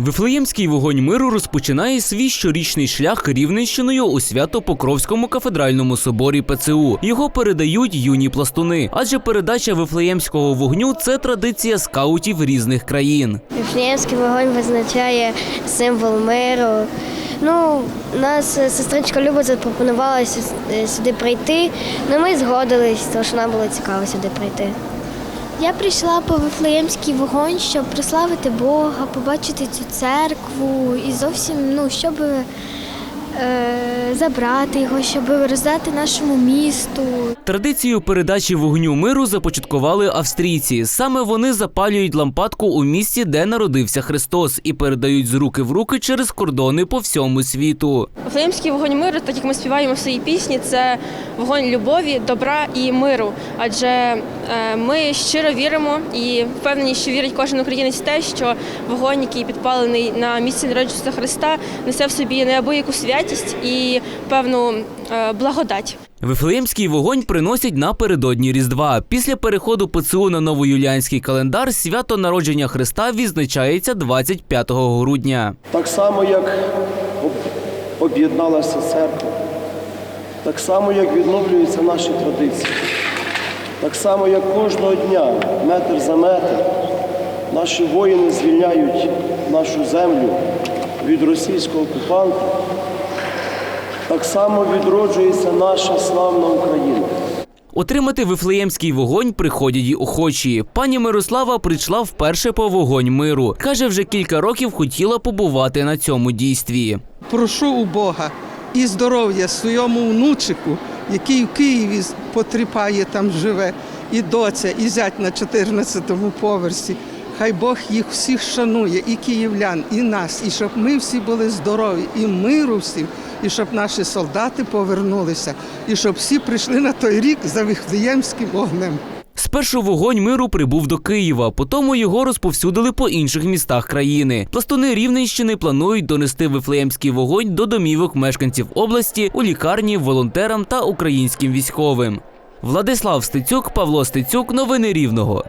Вифлеємський вогонь миру розпочинає свій щорічний шлях Рівненщиною у Свято-Покровському кафедральному соборі ПЦУ. Його передають юні пластуни, адже передача Вифлеємського вогню це традиція скаутів різних країн. Вифлеємський вогонь визначає символ миру. Ну, нас сестричка Люба запропонувала сюди прийти. Ну ми згодились, тому що нам було цікаво сюди прийти. Я прийшла по Вифлеємський вогонь, щоб прославити Бога, побачити цю церкву і зовсім, ну, щоб е, забрати його, щоб роздати нашому місту. Традицію передачі вогню миру започаткували австрійці. Саме вони запалюють лампадку у місті, де народився Христос, і передають з руки в руки через кордони по всьому світу. Вифлеємський вогонь миру, так як ми співаємо в своїй пісні, це вогонь любові, добра і миру. Адже ми щиро віримо і впевнені, що вірить кожен українець в те, що вогонь, який підпалений на місці народження Христа, несе в собі неабияку святість і певну е, благодать. Вифлеємський вогонь приносять напередодні Різдва. Після переходу ПЦУ на новоюліанський календар свято народження Христа відзначається 25 грудня. Так само, як об'єдналася церква, так само, як відновлюються наші традиції, так само, як кожного дня, метр за метр, наші воїни звільняють нашу землю від російського окупанта, так само відроджується наша славна Україна. Отримати вифлеємський вогонь приходять і охочі. Пані Мирослава прийшла вперше по вогонь миру. Каже, вже кілька років хотіла побувати на цьому дійстві. прошу у Бога і здоров'я своєму внучику, який в Києві потріпає, там живе, і доця, і зять на 14-му поверсі. Хай Бог їх всіх шанує, і київлян, і нас, і щоб ми всі були здорові, і миру всім, і щоб наші солдати повернулися, і щоб всі прийшли на той рік за Віфлеємським вогнем. Спершу вогонь миру прибув до Києва, потім його розповсюдили по інших містах країни. Пластуни Рівненщини планують донести вифлеємський вогонь до домівок мешканців області, у лікарні, волонтерам та українським військовим. Владислав Стецюк, Павло Стецюк, новини Рівного.